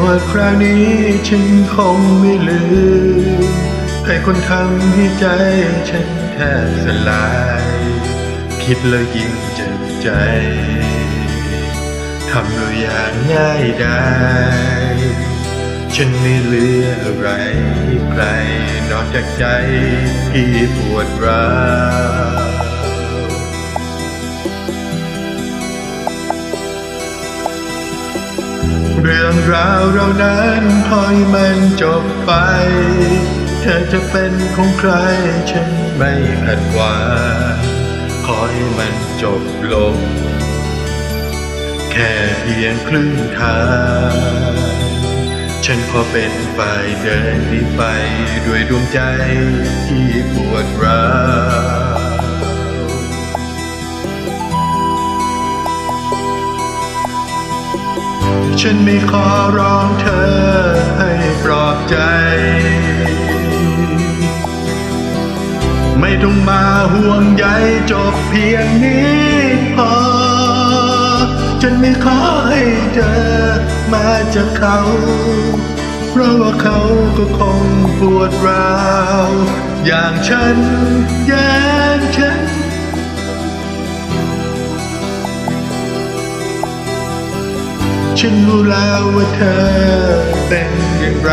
วดคราวนี้ฉันคงไม่ลืมใครคนทำให้ใจฉันแทบสลาย คิดแล้วยิ่งเจ็บใจทำตัวอย่างง่ายได้ ฉันไม่เหลืออะไรให้ใครนอกจากใจที่ปวดร้าว เรื่องราวเรานั้นคอยมันจบไป เธอจะเป็นของใครฉันไม่ขัดหวางขอให้มันจบลง แค่เพียงครึ่งทาง ฉันขอเป็นฝ่ายเดินนี้ไปด้วยดวงใจที่ปวดร้าว ฉันไม่ขอร้องเธอให้ปลอบใจ ไม่ต้องมาห่วงใยจบเพียงนี้พอ ฉันไม่ขอให้เธอมาจากเขา เพราะว่าเขาก็คงปวดร้าว อย่างฉันอย่ ฉันรู้แล้วว่าเธอเป็นอย่างไร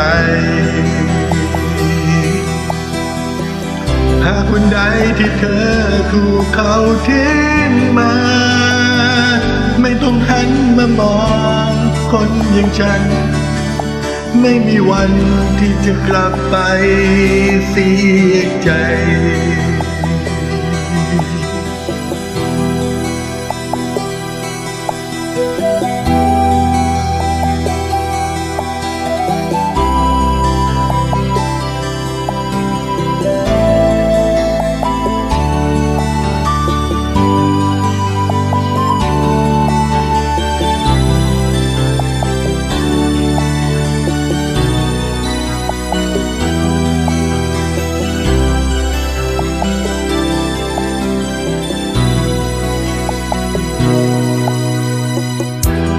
หากวันใดที่เธอถูกเขาทิ้งมา ไม่ต้องหันมามองคนอย่างฉัน ไม่มีวันที่จะกลับไปเสียใจ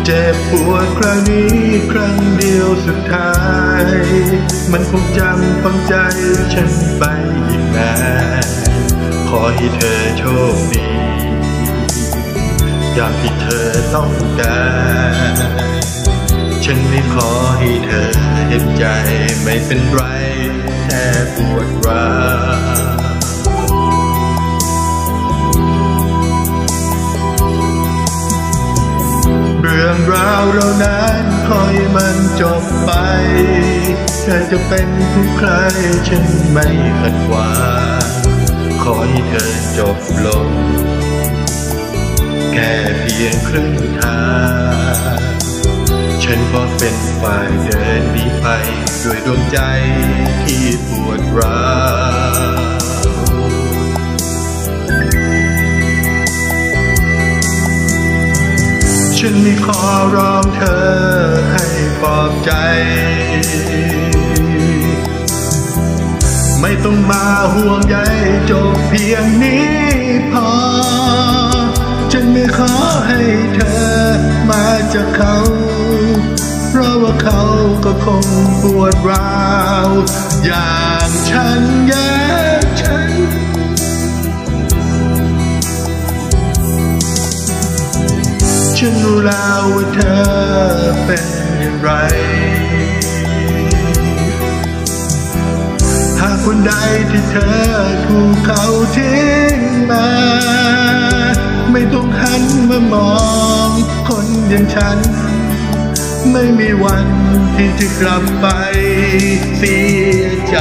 เจ็บปวดครั้งนี้ครั้งเดียวสุดท้าย มันคงจำฝังใจฉันไปอีกนานขอให้เธอโชคดีอย่างที่เธอต้องการ ฉันไม่ขอให้เธอเห็นใจไม่เป็นไรแค่ปวดร้าว ราวเรานั้นคอยมันจบไป เธอจะเป็นผู้ใครฉันไม่ขัดหวางขอให้เธอจบลง แค่เพียงครึ่งทาง ฉันก็เป็นฝ่ายเดินนี้ไป ด้วยดวงใจที่ปวดร้าว ฉันไม่ขอร้องเธอให้ปลอบใจ ไม่ต้องมาห่วงใยจบเพียงนี้พอ ฉันไม่ขอให้เธอมาจากเขา เพราะว่าเขาก็คงปวดร้าว อย่างฉันอย่าง ฉันรู้แล้วว่าเธอเป็นอย่างไร หากวันใดที่เธอถูกเขาทิ้งมา ไม่ต้องหันมามองคนอย่างฉัน ไม่มีวันที่จะกลับไปเสียใจ